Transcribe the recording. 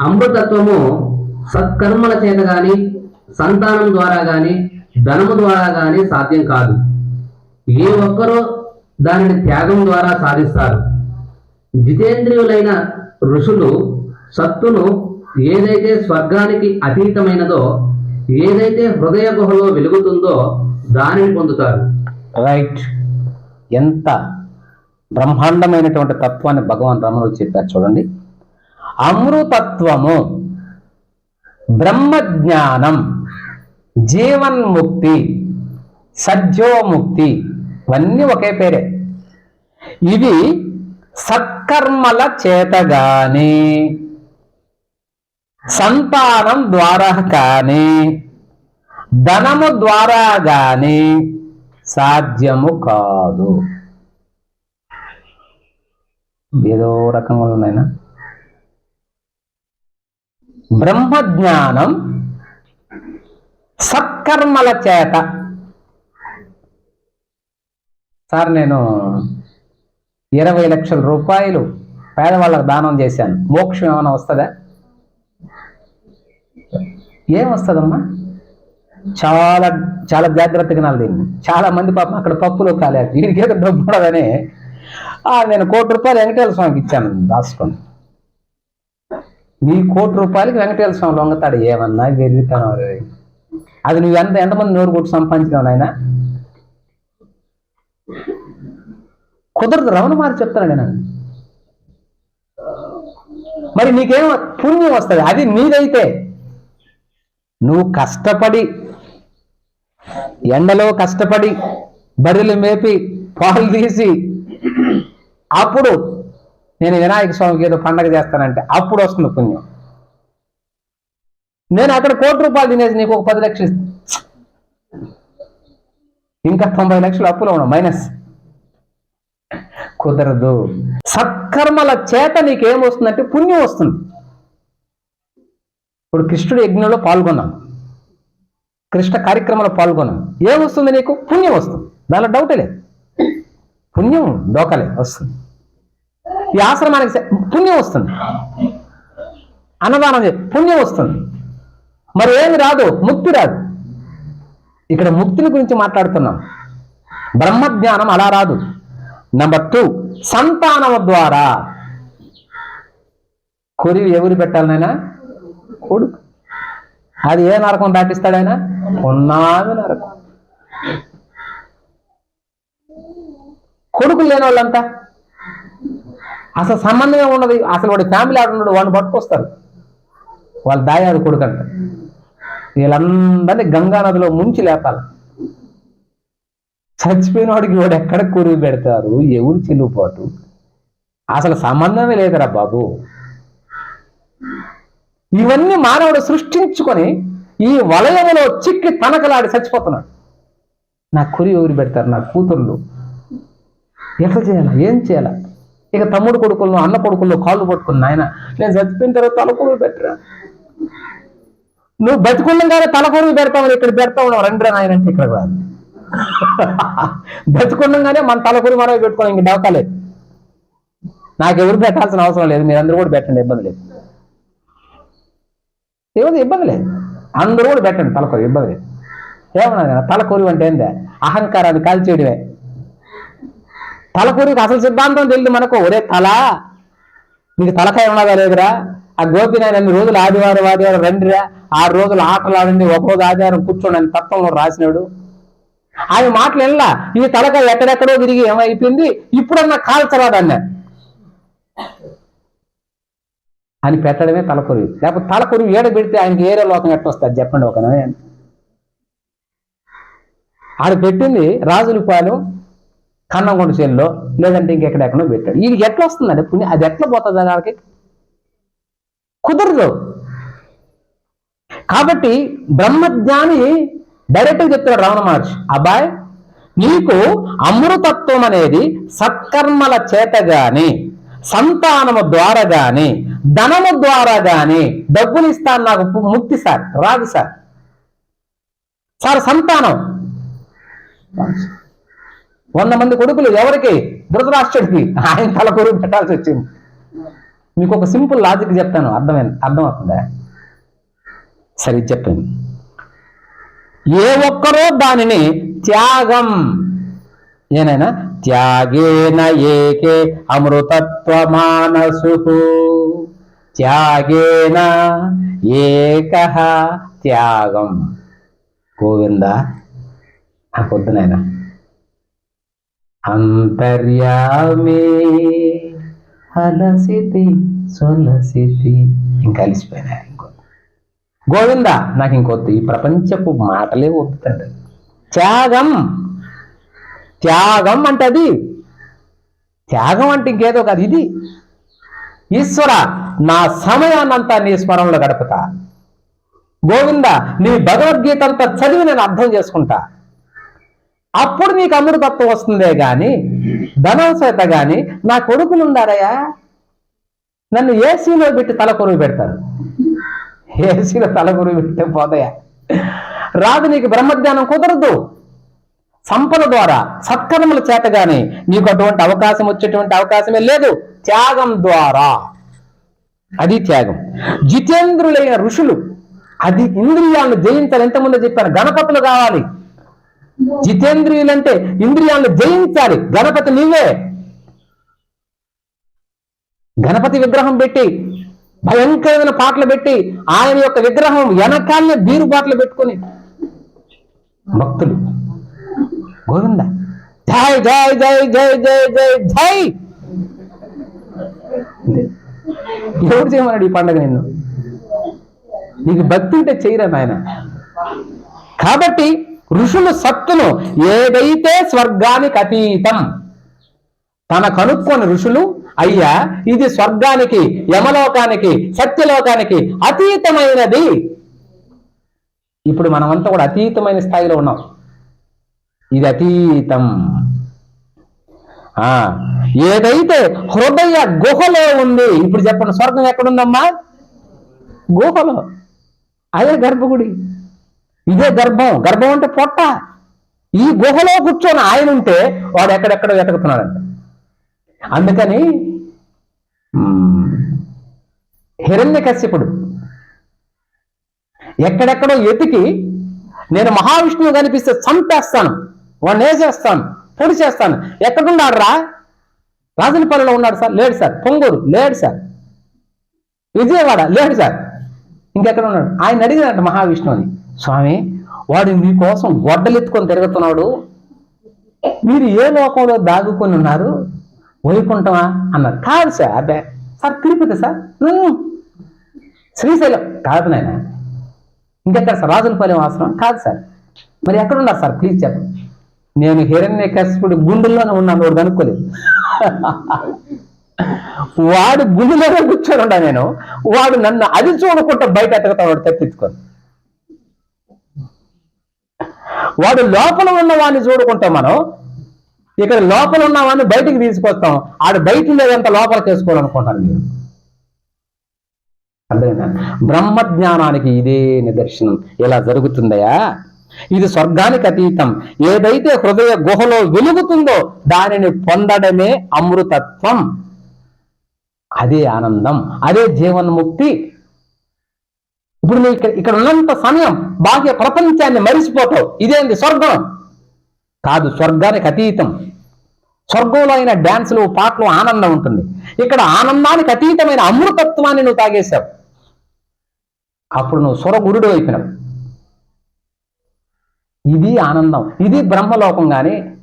అమృతత్వము సత్కర్మల చేత గాని సంతానం ద్వారా గాని ధనము ద్వారా గాని సాధ్యం కాదు. ఏ ఒక్కరూ దానిని త్యాగం ద్వారా సాధిస్తారు. జితేంద్రియులైన ఋషులు సత్తును ఏదైతే స్వర్గానికి అతీతమైనదో ఏదైతే హృదయ గుహలో వెలుగుతుందో దానిని పొందుతారు. రైట్. ఎంత బ్రహ్మాండమైనటువంటి తత్వాన్ని భగవాన్ రమణుడు చెప్పారు చూడండి. అమృతత్వము బ్రహ్మజ్ఞానం జీవన్ముక్తి సజ్జోముక్తి ఇవన్నీ ఒకే పేరే. ఇవి సత్కర్మల చేతగాని సంతానం ద్వారా కానీ ధనము ద్వారా గాని సాధ్యము కాదు. ఏదో రకంగా ఉన్నాయినా? బ్రహ్మజ్ఞానం సత్కర్మల చేత. సార్ నేను ఇరవై లక్షల రూపాయలు పేదవాళ్ళకు దానం చేశాను. మోక్షం ఏమైనా వస్తుందా? ఏం వస్తుందమ్మా? చాలా చాలా జాగ్రత్తగా నాలు దీన్ని. చాలా మంది పాపం అక్కడ పప్పులో కాలేదు వీడికి ఏదో డబ్బు ఉండదని. నేను కోటి రూపాయలు వెంకటేశ్వర స్వామికి ఇచ్చాను దాచుకొని. నీ కోటి రూపాయలకి వెంకటేశ్వర స్వామి లొంగతాడు. ఏమన్నా వెరుగుతాను అది నువ్వు ఎంత ఎంతమంది నోరు కొట్టు సంపాదించినావు నాయన? కుదరదు రమణ మారి చెప్తాను నేను. మరి నీకేం పుణ్యం వస్తుంది. అది నీదైతే నువ్వు కష్టపడి ఎండలో కష్టపడి బర్రెలు మేపి పాలు తీసి అప్పుడు నేను వినాయక స్వామికి ఏదో పండగ చేస్తానంటే అప్పుడు వస్తుంది పుణ్యం. నేను అక్కడ కోటి రూపాయలు తినేసి నీకు ఒక పది లక్షలు ఇంకా తొంభై లక్షలు అప్పులో ఉన్నావు మైనస్. కుదరదు. సత్కర్మల చేత నీకేం వస్తుందంటే పుణ్యం వస్తుంది. ఇప్పుడు కృష్ణుడు యజ్ఞంలో పాల్గొన్నాం. కృష్ణ కార్యక్రమంలో పాల్గొన్నాం. ఏం వస్తుంది నీకు? పుణ్యం వస్తుంది. దానిలో డౌటే లేదు. పుణ్యం డోకలే వస్తుంది. ఈ ఆశ్రమానికి పుణ్యం వస్తుంది. అన్నదానం పుణ్యం వస్తుంది. మరి ఏమి రాదు? ముక్తి రాదు. ఇక్కడ ముక్తిని గురించి మాట్లాడుతున్నాం. బ్రహ్మజ్ఞానం అలా రాదు. నెంబర్ టూ సంతానం ద్వారా కొరి ఎవరు పెట్టాలనైనా కొడుకు. అది ఏ నరకం దాటిస్తాడైనా ఉన్నాది నరకం. కొడుకులు లేని వాళ్ళంతా అసలు సంబంధమే ఉండదు. అసలు వాడి ఫ్యామిలీ ఆడున్నాడు వాడిని పట్టుకొస్తారు. వాళ్ళు దాయాడు కొడుకు వీళ్ళందరినీ గంగా నదిలో ముంచి లేపాలి. చచ్చిపోయిన వాడికి వాడు ఎక్కడ కురివి పెడతారు? ఎవరు చిల్లుపాటు అసలు సంబంధమే లేదురా బాబు. ఇవన్నీ మానవుడు సృష్టించుకొని ఈ వలయంలో చిక్కి తనకలాడి చచ్చిపోతున్నాడు. నా కురి ఎవరు పెడతారు? నా కూతుర్లు. ఎట్లా చేయాలా? ఏం చేయాలా? ఇక తమ్ముడు కొడుకులను అన్న కొడుకుల్లో కాళ్ళు పట్టుకున్న ఆయన నేను చచ్చిపోయిన తర్వాత తలకొరువు పెట్టరా? నువ్వు బతుకుండగానే తలకొరువు పెడతావు ఇక్కడ పెడతా ఉన్నావు రండి ఆయన అంటే ఇక్కడ రాదు బతుకుండగానే మన తలకొరి మనమే పెట్టుకోవాలి ఇంక డవకాలేదు నాకెవరు పెట్టాల్సిన అవసరం లేదు మీరు అందరూ కూడా పెట్టండి ఇబ్బంది లేదు. ఏమో ఇబ్బంది లేదు. అందరూ కూడా పెట్టండి తలకొరి ఇబ్బంది లేదు. ఏమన్నా తలకొరి అంటే ఏందే? అహంకారాన్ని కాల్చేయడమే. తలకూరికి అసలు సిద్ధాంతం తెలియదు మనకు. ఒరే తల నీకు తలకాయ ఉన్నదా లేదురా? ఆ గోపినాయన అన్ని రోజులు ఆదివారం ఆదివారం రండిరా? ఆరు రోజులు ఆటలు ఆడండి ఒక ఆదివారం కూర్చోండి అని తత్వంలో రాసినాడు. ఆమె మాటలు వెళ్ళా ఈ తలకాయ ఎక్కడెక్కడో తిరిగి ఏమైపోయింది? ఇప్పుడన్నా కాల్చరాదన్నా అని పెట్టడమే తలకొరి లేకపోతే తలకొరి ఏడ పెడితే ఆయనకి ఏరే లోకం ఎట్టొస్తారు చెప్పండి ఒక ఆడు పెట్టింది రాజులపాలెం కన్నంగొండ చేనులో లేదంటే ఇంకెక్కడెక్కడో పెట్టాడు. ఇది ఎట్లా వస్తుందంటే పుణ్యం అది ఎట్లా పోతుంది దానికి? కుదరదు. కాబట్టి బ్రహ్మజ్ఞాని డైరెక్ట్గా చెప్తాడు రావణ మహర్షి అబ్బాయ్ నీకు అమృతత్వం అనేది సత్కర్మల చేత గాని సంతానము ద్వారా గాని ధనము ద్వారా గాని డబ్బులు ఇస్తాను నాకు ముక్తి సార్ రాదు సార్. సార్ సంతానం. వంద మంది కొడుకులు ఎవరికి? ధృతరాష్ట్రుడికి. ఆయన తల పెట్టాల్సి వచ్చింది. మీకు ఒక సింపుల్ లాజిక్ చెప్తాను. అర్థమైంది? అర్థమవుతుందా? సరే ఇది చెప్పండి. ఏ ఒక్కరో దానిని త్యాగం. ఏనైనా? త్యాగేన ఏకే అమృతత్వ మానసు త్యాగేన ఏక త్యాగం. గోవింద? ఆ పొద్దునైనా అంతర్యామే హలసితి సొలసితి. ఇంకా అలిసిపోయినా ఇంకో. గోవింద నాకు ఇంకొద్దు ఈ ప్రపంచపు మాటలే ఒప్పుతాడు త్యాగం. త్యాగం అంటే అది. త్యాగం అంటే ఇంకేదో కాదు. ఇది. ఈశ్వర నా సమయాన్నంతా నీ స్మరణలో గడుపుతా. గోవింద నీ భగవద్గీత అంతా చదివి నేను అర్థం చేసుకుంటా. అప్పుడు నీకు అమృతత్వం వస్తుందే గాని ధనం చేత గాని నా కొడుకులు ఉండారయ్యా నన్ను ఏసీలో పెట్టి తల కొరువు పెడతారు. ఏసీలో తల కొరువు పెడితే పోతాయా? రాదు నీకు బ్రహ్మజ్ఞానం కుదరదు. సంపద ద్వారా సత్కర్మల చేత గాని నీకు అటువంటి అవకాశం వచ్చేటువంటి అవకాశమే లేదు. త్యాగం ద్వారా. అది త్యాగం. జితేంద్రులైన ఋషులు అది ఇంద్రియాలను జయించాలి. ఎంతమంది చెప్పారు గణపతులు కావాలి. జితేంద్రియులంటే ఇంద్రియాలను జయించాలి. గణపతి నీవే. గణపతి విగ్రహం పెట్టి భయంకరమైన పాటలు పెట్టి ఆయన యొక్క విగ్రహం వెనకాలనే బీరు పాటలు పెట్టుకొని భక్తులు. గోవింద జై జై జై జై జై జై జై. ఎవరు చేయమన్నాడు ఈ పండగ నిన్ను? నీకు భక్తి ఉంటే చేయరా నాయన? కాబట్టి ఋషులు సత్తును ఏదైతే స్వర్గానికి అతీతం తన కనుక్కొని ఋషులు అయ్యా ఇది స్వర్గానికి యమలోకానికి సత్యలోకానికి అతీతమైనది. ఇప్పుడు మనమంతా కూడా అతీతమైన స్థాయిలో ఉన్నాం. ఇది అతీతం. ఆ ఏదైతే హృదయ గుహలో ఉంది ఇప్పుడు చెప్పండి స్వర్గం ఎక్కడుందమ్మా? గుహలో. అదే గర్భగుడి. ఇదే గర్భం. గర్భం అంటే పొట్ట. ఈ గుహలో కూర్చొని ఆయన ఉంటే వాడు ఎక్కడెక్కడ వెతుకుతున్నాడంట. అందుకని హిరణ్య కశ్యపుడు ఎక్కడెక్కడో ఎతికి నేను మహావిష్ణువు కనిపిస్తే చంపేస్తాను వాడిని వేసేస్తాను పొడి చేస్తాను. ఎక్కడున్నాడు రా రాజనపల్లిలో ఉన్నాడు సార్. లేడు సార్. పొంగూరు. లేడు సార్. విజయవాడ. లేడు సార్. ఇంకెక్కడ ఉన్నాడు? ఆయన అడిగినట్టు మహావిష్ణువుని స్వామి వాడు మీకోసం వడ్డలెత్తుకొని తిరుగుతున్నాడు. మీరు ఏ లోకంలో దాగుకొని ఉన్నారు? వైకుంఠమా? అన్నారు. కాదు సార్ అబ్బే. Sir Tirupati sir? శ్రీశైలం. కాదు నాయన. ఇంకెక్కడ సార్? రాజులపాలెం ఆశ్రమం? కాదు సార్. మరి ఎక్కడ ఉన్నారు సార్? ప్లీజ్ చెప్పండి. నేను హిరణ్య కశ్యపుడి గుండెల్లోనే ఉన్నాను వాడు కనుక్కోలేదు. వాడు గుండెలోనే కూర్చొని ఉన్నా నేను. వాడు నన్ను అది చూడకుండా బయట ఎతకతా వాడు తప్పించుకోను. వాడు లోపల ఉన్న వాడిని చూడుకుంటాం మనం ఇక్కడ లోపల ఉన్న వాడిని బయటికి తీసుకొస్తాం. ఆడు బయట లేదంత లోపల చేసుకోవాలనుకుంటాను మీరు. అర్థమైందా? బ్రహ్మ జ్ఞానానికి ఇదే నిదర్శనం. ఇలా జరుగుతుందయా? ఇది స్వర్గానికి అతీతం. ఏదైతే హృదయ గుహలో వెలుగుతుందో దానిని పొందడమే అమృతత్వం. అదే ఆనందం. అదే జీవన్ముక్తి. ఇప్పుడు నువ్వు ఇక్కడ ఇక్కడ ఉన్నంత సమయం బాహ్య ప్రపంచాన్ని మరిచిపోతావు. ఇదేంది? స్వర్గం. కాదు స్వర్గానికి అతీతం. స్వర్గంలో అయిన డ్యాన్సులు పాటలు ఆనందం ఉంటుంది. ఇక్కడ ఆనందానికి అతీతమైన అమృతత్వాన్ని నువ్వు తాగేశావు. అప్పుడు నువ్వు సురగురుడు అయిపోయినావు. ఇది ఆనందం. ఇది బ్రహ్మలోకం కానీ